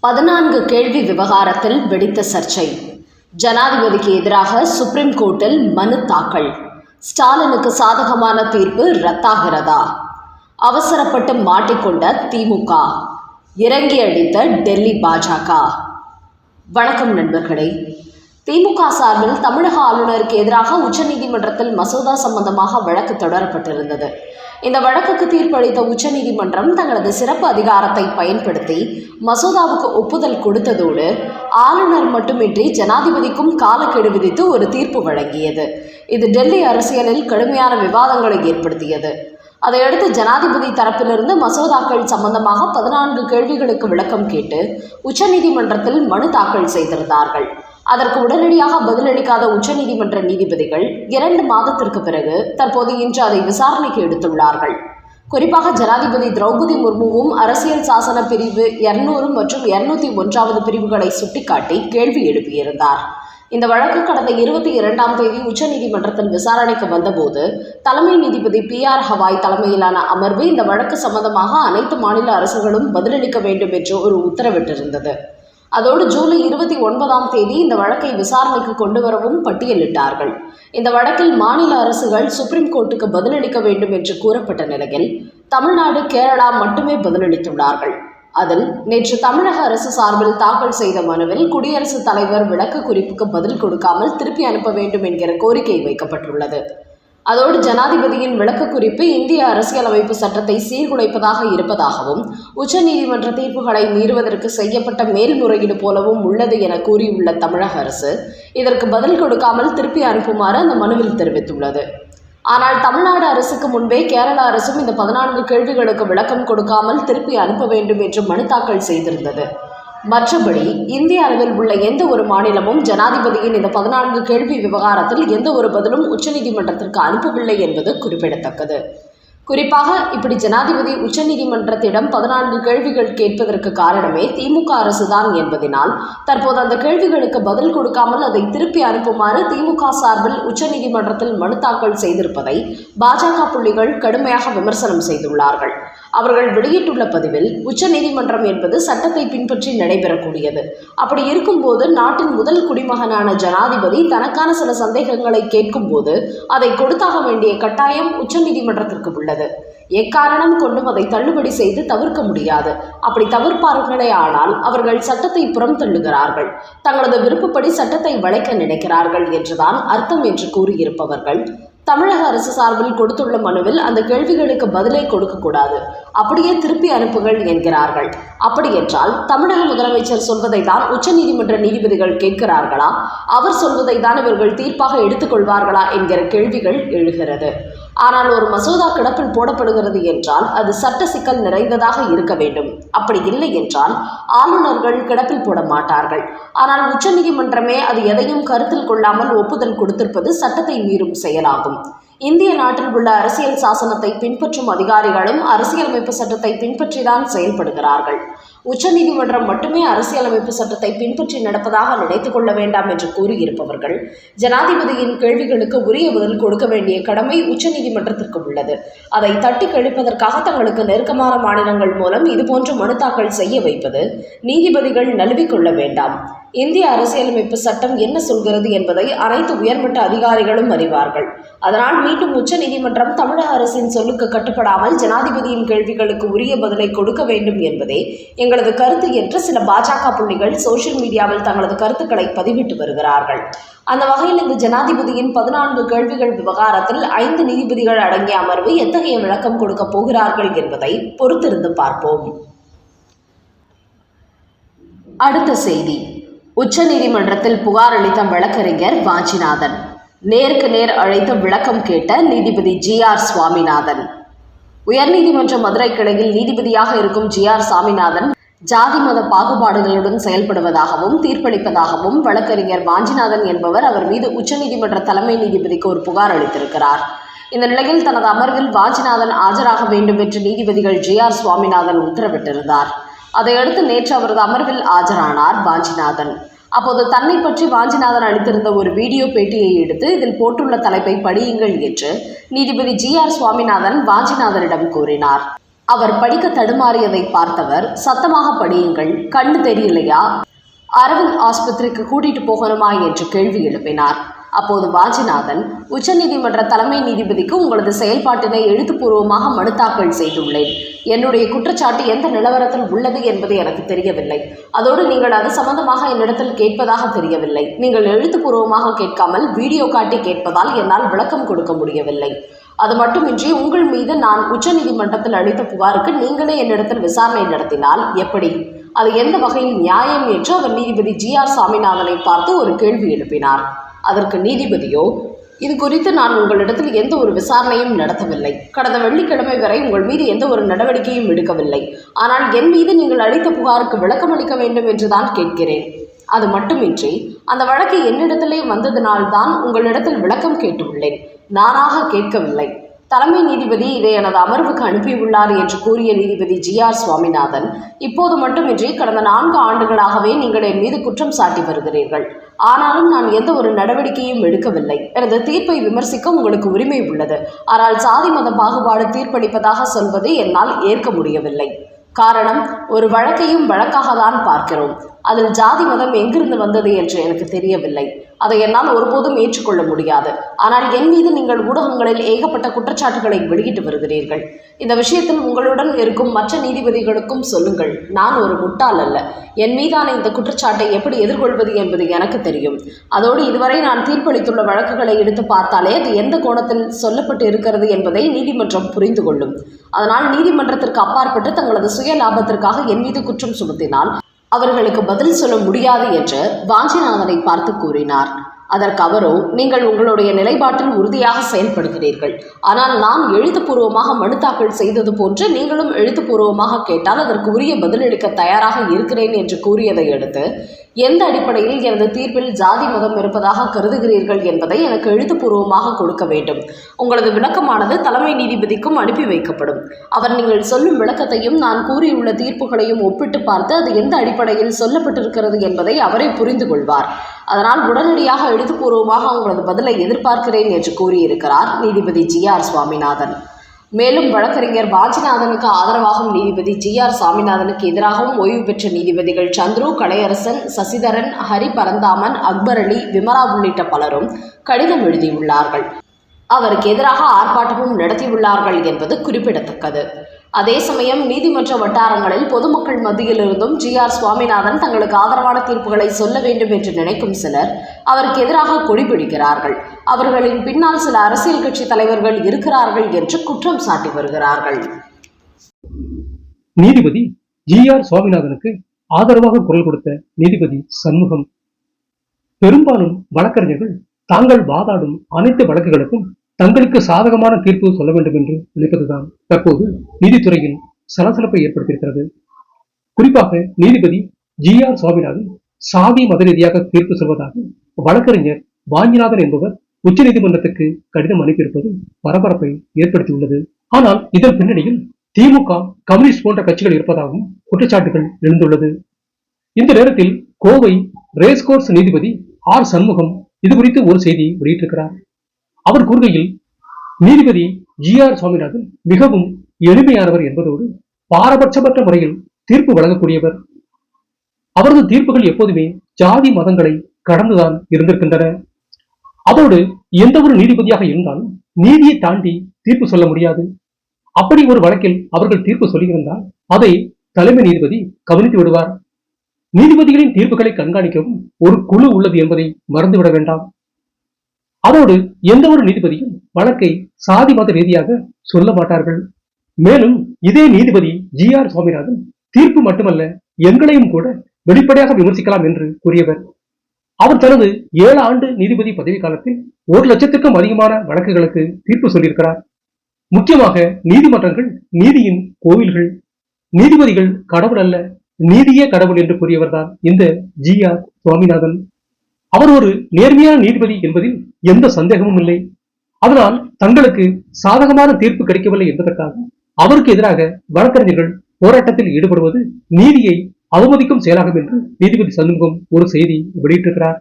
பதினான்கு கேள்வி விவகாரத்தில் வெடித்த சர்ச்சை. ஜனாதிபதிக்கு எதிராக சுப்ரீம் கோர்ட்டில் மனு தாக்கல். ஸ்டாலினுக்கு சாதகமான தீர்ப்பு ரத்தாகிறதா? அவசரப்பட்டு மாட்டிக்கொண்ட திமுக. இறங்கி அடித்த டெல்லி பாஜக. வணக்கம் நண்பர்களே. திமுக சார்பில் தமிழக ஆளுநருக்கு எதிராக உச்சநீதிமன்றத்தில் மசோதா சம்பந்தமாக வழக்கு தொடரப்பட்டிருந்தது. இந்த வழக்குக்கு தீர்ப்பளித்த உச்சநீதிமன்றம் தங்களது சிறப்பு அதிகாரத்தை பயன்படுத்தி மசோதாவுக்கு ஒப்புதல் கொடுத்ததோடு ஆளுநர் மட்டுமின்றி ஜனாதிபதிக்கும் காலக்கெடு விதித்து ஒரு தீர்ப்பு வழங்கியது. இது டெல்லி அரசியலில் கடுமையான விவாதங்களை ஏற்படுத்தியது. அதையடுத்து ஜனாதிபதி தரப்பிலிருந்து மசோதாக்கள் சம்பந்தமாக பதினான்கு கேள்விகளுக்கு விளக்கம் கேட்டு உச்சநீதிமன்றத்தில் மனு தாக்கல் செய்திருந்தார்கள். அதற்கு உடனடியாக பதிலளிக்காத உச்சநீதிமன்ற நீதிபதிகள் இரண்டு மாதத்திற்கு பிறகு தற்போது இன்று அதை விசாரணைக்கு எடுத்துள்ளார்கள். குறிப்பாக ஜனாதிபதி திரௌபதி முர்முவும் அரசியல் சாசன பிரிவு இருநூறு மற்றும் இருநூத்தி ஒன்றாவது பிரிவுகளை சுட்டிக்காட்டி கேள்வி எழுப்பியிருந்தார். இந்த வழக்கு கடந்த இருபத்தி இரண்டாம் தேதி உச்சநீதிமன்றத்தின் விசாரணைக்கு வந்தபோது தலைமை நீதிபதி பி ஆர் ஹவாய் தலைமையிலான அமர்வு இந்த வழக்கு சம்பந்தமாக அனைத்து மாநில அரசுகளும் பதிலளிக்க வேண்டும் என்று ஒரு உத்தரவிட்டிருந்தது. அதோடு ஜூலை இருபத்தி ஒன்பதாம் தேதி இந்த வழக்கை விசாரணைக்கு கொண்டு வரவும் பட்டியலிட்டார்கள். இந்த வழக்கில் மாநில அரசுகள் சுப்ரீம் கோர்ட்டுக்கு பதிலளிக்க வேண்டும் என்று கூறப்பட்ட நிலையில் தமிழ்நாடு கேரளா மட்டுமே பதிலளித்துள்ளார்கள். அதில் நேற்று தமிழக அரசு சார்பில் தாக்கல் செய்த மனுவில் குடியரசுத் தலைவர் விளக்க குறிப்புக்கு பதில் கொடுக்காமல் திருப்பி அனுப்ப வேண்டும் என்கிற கோரிக்கை வைக்கப்பட்டுள்ளது. அதோடு ஜனாதிபதியின் விளக்க குறிப்பு இந்திய அரசியலமைப்பு சட்டத்தை சீர்குலைப்பதாக இருப்பதாகவும் உச்சநீதிமன்ற தீர்ப்புகளை மீறுவதற்கு செய்யப்பட்ட மேல்முறையீடு போலவும் உள்ளது என கூறியுள்ள தமிழக அரசு இதற்கு பதில் கொடுக்காமல் திருப்பி அனுப்புமாறு அந்த மனுவில் தெரிவித்துள்ளது. ஆனால் தமிழ்நாடு அரசுக்கு முன்பே கேரள அரசும் இந்த பதினான்கு கேள்விகளுக்கு விளக்கம் கொடுக்காமல் திருப்பி அனுப்ப வேண்டும் என்று மனு தாக்கல் செய்திருந்தது. மற்றபடி இந்திய அளவில் உள்ள எந்த ஒரு மாநிலமும் ஜனாதிபதியின் இந்த பதினான்கு கேள்வி விவகாரத்தில் எந்த ஒரு பதிலும் உச்சநீதிமன்றத்திற்கு அனுப்பவில்லை என்பது குறிப்பிடத்தக்கது. குறிப்பாக இப்படி ஜனாதிபதி உச்சநீதிமன்றத்திடம் பதினான்கு கேள்விகள் கேட்பதற்கு காரணமே திமுக அரசுதான் என்பதனால் தற்போது அந்த கேள்விகளுக்கு பதில் கொடுக்காமல் அதை திருப்பி அனுப்புமாறு திமுக சார்பில் உச்சநீதிமன்றத்தில் மனு தாக்கல் செய்திருப்பதை பாஜக புள்ளிகள் கடுமையாக விமர்சனம் செய்துள்ளார்கள். அவர்கள் வெளியிட்டுள்ள பதிவில் உச்சநீதிமன்றம் என்பது சட்டத்தை பின்பற்றி நடைபெறக்கூடியது. அப்படி இருக்கும்போது நாட்டின் முதல் குடிமகனான ஜனாதிபதி தனக்கான சில சந்தேகங்களை கேட்கும்போது அதை கொடுத்தாக வேண்டிய கட்டாயம் உச்சநீதிமன்றத்திற்கு உள்ளது. எக்காரணம் கொண்டும் அதை தள்ளுபடி செய்து தவிர்க்க முடியாது. அப்படி தவிர்ப்பார்களே ஆனால் அவர்கள் சட்டத்தை புறம் தள்ளுகிறார்கள். தங்களது விருப்பப்படி சட்டத்தை வளைக்க நினைக்கிறார்கள் என்றுதான் அர்த்தம் என்று கூறியிருப்பவர்கள் தமிழக அரசு சார்பில் கொடுத்துள்ள மனுவில் அந்த கேள்விகளுக்கு பதிலை கொடுக்கக்கூடாது. அப்படியே திருப்பி அனுப்புகள் என்கிறார்கள். அப்படி என்றால் தமிழக முதலமைச்சர் சொல்வதை தான் உச்சநீதிமன்ற நீதிபதிகள் கேட்கிறார்களா? அவர் சொல்வதை தான் இவர்கள் தீர்ப்பாக எடுத்துக்கொள்வார்களா என்கிற கேள்விகள் எழுகிறது. ஆனால் ஒரு மசோதா கிடப்பில் போடப்படுகிறது என்றால் அது சட்ட சிக்கல் நிறைந்ததாக இருக்க வேண்டும். அப்படி இல்லை என்றால் ஆளுநர்கள் கிடப்பில் போட மாட்டார்கள். ஆனால் உச்சநீதிமன்றமே அது எதையும் கருத்தில் கொள்ளாமல் ஒப்புதல் கொடுத்திருப்பது சட்டத்தை மீறும் செயலாகும். இந்திய நாட்டில் உள்ள அரசியல் சாசனத்தை பின்பற்றும் அதிகாரிகளும் அரசியலமைப்பு சட்டத்தை பின்பற்றிதான் செயல்படுகிறார்கள். உச்சநீதிமன்றம் மட்டுமே அரசியலமைப்பு சட்டத்தை பின்பற்றி நடப்பதாக நினைத்துக் கொள்ள வேண்டாம் என்று கூறியிருப்பவர்கள் ஜனாதிபதியின் கேள்விகளுக்கு உரிய பதில் கொடுக்க வேண்டிய கடமை உச்சநீதிமன்றத்திற்கு உள்ளது. அதை தட்டி கழிப்பதற்காக தங்களுக்கு நெருக்கமான மாநிலங்கள் மூலம் இதுபோன்ற மனு தாக்கல் செய்ய வைப்பது நீதிபதிகள் நழுவிக்கொள்ள வேண்டாம். இந்திய அரசியலமைப்பு சட்டம் என்ன சொல்கிறது என்பதை அனைத்து உயர்மட்ட அதிகாரிகளும் அறிவார்கள். அதனால் மீண்டும் உச்ச நீதிமன்றம் தமிழக அரசின் சொல்லுக்கு கட்டுப்படாமல் ஜனாதிபதியின் கேள்விகளுக்கு உரிய பதிலை கொடுக்க வேண்டும் என்பதே எங்களது கருத்து என்று சில பாஜக புள்ளிகள் சோசியல் மீடியாவில் தங்களது கருத்துக்களை பதிவிட்டு வருகிறார்கள். அந்த வகையில் இந்த ஜனாதிபதியின் பதினான்கு கேள்விகள் விவகாரத்தில் ஐந்து நீதிபதிகள் அடங்கிய அமர்வு எத்தகைய விளக்கம் கொடுக்க போகிறார்கள் என்பதை பொறுத்திருந்து பார்ப்போம். அடுத்த செய்தி. உச்சநீதிமன்றத்தில் புகார் அளித்த வழக்கறிஞர் வாஞ்சிநாதன். நேருக்கு நேர் அழைத்து விளக்கம் கேட்ட நீதிபதி ஜி ஆர் சுவாமிநாதன். உயர்நீதிமன்ற மதுரை கிளையில் நீதிபதியாக இருக்கும் ஜி ஆர் சாமிநாதன் ஜாதி மத பாகுபாடுகளுடன் செயல்படுவதாகவும் தீர்ப்பளிப்பதாகவும் வழக்கறிஞர் வாஞ்சிநாதன் என்பவர் அவர் மீது உச்சநீதிமன்ற தலைமை நீதிபதிக்கு ஒரு புகார் அளித்திருக்கிறார். இந்த நிலையில் தனது அமர்வில் வாஞ்சிநாதன் ஆஜராக வேண்டும் என்று நீதிபதிகள் ஜி ஆர் சுவாமிநாதன் உத்தரவிட்டிருந்தார். அதையடுத்து நேற்று அவரது அமர்வில் ஆஜரானார் வாஞ்சிநாதன். அப்போது தன்னை பற்றி வாஞ்சிநாதன் அளித்திருந்த ஒரு வீடியோ பேட்டியை எடுத்து இதில் போட்டுள்ள தலைப்பை படியுங்கள் என்று நீதிபதி ஜி ஆர் சுவாமிநாதன் வாஞ்சிநாதனிடம் கூறினார். அவர் படிக்க தடுமாறியதை பார்த்தவர் சத்தமாக படியுங்கள் கண்ணு தெரியலையா? அரவிந்த் ஆஸ்பத்திரிக்கு கூட்டிட்டு போகணுமா? என்று கேள்வி எழுப்பினார். அப்போது வாஜிநாதன் உச்சநீதிமன்ற தலைமை நீதிபதிக்கு உங்களது செயல்பாட்டினை எழுத்துப்பூர்வமாக மனு தாக்கல் செய்துள்ளேன். என்னுடைய குற்றச்சாட்டு எந்த நிலவரத்தில் உள்ளது என்பது எனக்கு தெரியவில்லை. அதோடு நீங்கள் அது சம்பந்தமாக என்னிடத்தில் கேட்பதாக தெரியவில்லை. நீங்கள் எழுத்துப்பூர்வமாக கேட்காமல் வீடியோ காட்டி கேட்பதால் என்னால் விளக்கம் கொடுக்க முடியவில்லை. அது மட்டுமின்றி உங்கள் மீது நான் உச்சநீதிமன்றத்தில் அளித்த புகாருக்கு நீங்களே என்னிடத்தில் விசாரணை நடத்தினால் எப்படி? அது எந்த வகையில் நியாயம் என்று அவர் நீதிபதி ஜி ஆர் சாமிநாதனை பார்த்து ஒரு கேள்வி எழுப்பினார். அதற்கு நீதிபதியோ இது குறித்து நான் உங்களிடத்தில் எந்த ஒரு விசாரணையும் நடத்தவில்லை. கடந்த வெள்ளிக்கிழமை வரை உங்கள் மீது எந்த ஒரு நடவடிக்கையும் எடுக்கவில்லை. ஆனால் என் மீது நீங்கள் அளித்த புகாருக்கு விளக்கம் அளிக்க வேண்டும் என்றுதான் கேட்கிறேன். அது மட்டுமின்றி அந்த வழக்கு என்னிடத்திலே வந்ததினால்தான் உங்களிடத்தில் விளக்கம் கேட்டுள்ளேன். நானாக கேட்கவில்லை. தலைமை நீதிபதி இதை எனது அமர்வுக்கு அனுப்பியுள்ளார் என்று கூறிய நீதிபதி ஜி ஆர் சுவாமிநாதன் இப்போது மட்டுமின்றி கடந்த நான்கு ஆண்டுகளாகவே நீங்கள் என் மீது குற்றம் சாட்டி வருகிறீர்கள். ஆனாலும் நான் எந்த ஒரு நடவடிக்கையும் எடுக்கவில்லை. எனது தீர்ப்பை விமர்சிக்க உங்களுக்கு உரிமை உள்ளது. ஆனால் சாதி மத பாகுபாடு தீர்ப்பளிப்பதாக சொல்வது என்னால் ஏற்க முடியவில்லை. காரணம் ஒரு வழக்கையும் வழக்காக தான் பார்க்கிறோம். அதில் ஜாதி மதம் எங்கிருந்து வந்தது என்று எனக்கு தெரியவில்லை. அதை என்னால் ஒருபோதும் ஏற்றுக்கொள்ள முடியாது. ஆனால் என் மீது நீங்கள் ஊடகங்களில் ஏகப்பட்ட குற்றச்சாட்டுகளை வெளியிட்டு வருகிறீர்கள். இந்த விஷயத்தில் உங்களுடன் இருக்கும் மற்ற நீதிபதிகளுக்கும் சொல்லுங்கள். நான் ஒரு முட்டாள் அல்ல. என் மீதான இந்த குற்றச்சாட்டை எப்படி எதிர்கொள்வது என்பது எனக்கு தெரியும். அதோடு இதுவரை நான் தீர்ப்பளித்துள்ள வழக்குகளை எடுத்து பார்த்தாலே அது எந்த கோணத்தில் சொல்லப்பட்டு இருக்கிறது என்பதை நீதிமன்றம் புரிந்து கொள்ளும் அதனால் நீதிமன்றத்திற்கு அப்பாற்பட்டு தங்களது சுய லாபத்திற்காக என் மீது குற்றம் சுமத்தினால் அவர்களுக்கு பதில் சொல்ல முடியாது என்று வாஞ்சிநாதனை பார்த்து கூறினார். அதற்கு அவரோ நீங்கள் உங்களுடைய நிலைப்பாட்டில் உறுதியாக செயல்படுகிறீர்கள். ஆனால் நான் எழுத்துப்பூர்வமாக மனு தாக்கல் செய்தது போன்று நீங்களும் எழுத்துப்பூர்வமாக கேட்டால் அதற்கு உரிய பதிலளிக்க தயாராக இருக்கிறேன் என்று கூறியதை அடுத்து எந்த அடிப்படையில் எனது தீர்ப்பில் ஜாதி மதம் இருப்பதாக கருதுகிறீர்கள் என்பதை எனக்கு எழுத்துப்பூர்வமாக கொடுக்க வேண்டும். உங்களது விளக்கமானது தலைமை நீதிபதிக்கும் அனுப்பி வைக்கப்படும். அவர் நீங்கள் சொல்லும் விளக்கத்தையும் நான் கூறியுள்ள தீர்ப்புகளையும் ஒப்பிட்டு பார்த்து அது எந்த அடிப்படையில் சொல்லப்பட்டிருக்கிறது என்பதை அவரே புரிந்து கொள்வார். அதனால் உடனடியாக எழுத்துப்பூர்வமாக உங்களது பதிலை எதிர்பார்க்கிறேன் என்று கூறியிருக்கிறார் நீதிபதி ஜி ஆர் சுவாமிநாதன். மேலும் வழக்கறிஞர் வாஜிநாதனுக்கு ஆதரவாகும் நீதிபதி ஜி ஆர் சாமிநாதனுக்கு எதிராகவும் ஓய்வு பெற்ற நீதிபதிகள் சந்துரு கலையரசன் சசிதரன் ஹரி பரந்தாமன் அக்பர் அலி விமலா உள்ளிட்ட பலரும் கடிதம் எழுதியுள்ளார்கள். அவருக்கு எதிராக ஆர்ப்பாட்டமும் நடத்தியுள்ளார்கள் என்பது குறிப்பிடத்தக்கது. அதே சமயம் நீதிமன்ற வட்டாரங்களில் பொதுமக்கள் மத்தியிலிருந்தும் ஜி ஆர் சுவாமிநாதன் தங்களுக்கு ஆதரவான தீர்ப்புகளை சொல்ல வேண்டும் என்று நினைக்கும் சிலர் அவருக்கு எதிராக கொடிபிடிக்கிறார்கள். அவர்களின் பின்னால் சில அரசியல் கட்சி தலைவர்கள் இருக்கிறார்கள் என்று குற்றம் சாட்டி வருகிறார்கள். நீதிபதி ஜி ஆர் சுவாமிநாதனுக்கு ஆதரவாக குரல் கொடுத்த நீதிபதி சண்முகம். பெரும்பாலும் வழக்கறிஞர்கள் தாங்கள் வாதாடும் அனைத்து வழக்குகளுக்கும் தங்களுக்கு சாதகமான தீர்ப்பு சொல்ல வேண்டும் என்று நினைப்பதுதான் தற்போது நீதித்துறையில் சலசலப்பை ஏற்படுத்தியிருக்கிறது. குறிப்பாக நீதிபதி ஜி ஆர் சுவாமிநாதன் சாதி மத ரீதியாக தீர்ப்பு சொல்வதாக வழக்கறிஞர் வாஞ்சிநாதன் என்பவர் உச்சநீதிமன்றத்துக்கு கடிதம் அனுப்பியிருப்பது பரபரப்பை ஏற்படுத்தியுள்ளது. ஆனால் இதன் பின்னணியில் திமுக கம்யூனிஸ்ட் போன்ற கட்சிகள் இருப்பதாகவும் குற்றச்சாட்டுகள் எழுந்துள்ளது. இந்த நேரத்தில் கோவை ரேஸ்கோர்ஸ் நீதிபதி ஆர் சண்முகம் இது குறித்து ஒரு செய்தியை வெளியிட்டிருக்கிறார். அவர் கூறுகையில் நீதிபதி ஜி ஆர் சுவாமிநாதன் மிகவும் எளிமையானவர் என்பதோடு பாரபட்சமற்ற முறையில் தீர்ப்பு வழங்கக்கூடியவர். அவரது தீர்ப்புகள் எப்போதுமே ஜாதி மதங்களை கடந்துதான் இருந்திருக்கின்றன. அதோடு எந்த ஒரு நீதிபதியாக இருந்தாலும் நீதியை தாண்டி தீர்ப்பு சொல்ல முடியாது. அப்படி ஒரு வழக்கில் அவர்கள் தீர்ப்பு சொல்லியிருந்தால் அதை தலைமை நீதிபதி கவனித்து விடுவார். நீதிபதிகளின் தீர்ப்புகளை கண்காணிக்கவும் ஒரு குழு உள்ளது என்பதை மறந்துவிட வேண்டாம். அதோடு எந்த ஒரு நீதிபதியும் வழக்கை சாதி மத ரீதியாக சொல்ல மாட்டார்கள். மேலும் இதே நீதிபதி ஜி ஆர் சுவாமிநாதன் தீர்ப்பு மட்டுமல்ல எங்களையும் கூட வெளிப்படையாக விமர்சிக்கலாம் என்று கூறியவர். அவர் தனது ஏழு ஆண்டு நீதிபதி பதவி காலத்தில் ஒரு லட்சத்திற்கும் அதிகமான வழக்குகளுக்கு தீர்ப்பு சொல்லியிருக்கிறார். முக்கியமாக நீதிமன்றங்கள் நீதியின் கோவில்கள். நீதிபதிகள் கடவுள் அல்ல நீதியே கடவுள் என்று கூறியவர்தான் இந்த ஜி ஆர் சுவாமிநாதன். அவர் ஒரு நேர்மையான நீதிபதி என்பதில் எந்த சந்தேகமும் இல்லை. அதனால் தங்களுக்கு சாதகமான தீர்ப்பு கிடைக்கவில்லை என்பதற்காக அவருக்கு எதிராக வழக்கறிஞர்கள் போராட்டத்தில் ஈடுபடுவது நீதியை அவமதிக்கும் செயலாகும் என்று நீதிபதி சண்முகம் ஒரு செய்தி வெளியிட்டிருக்கிறார்.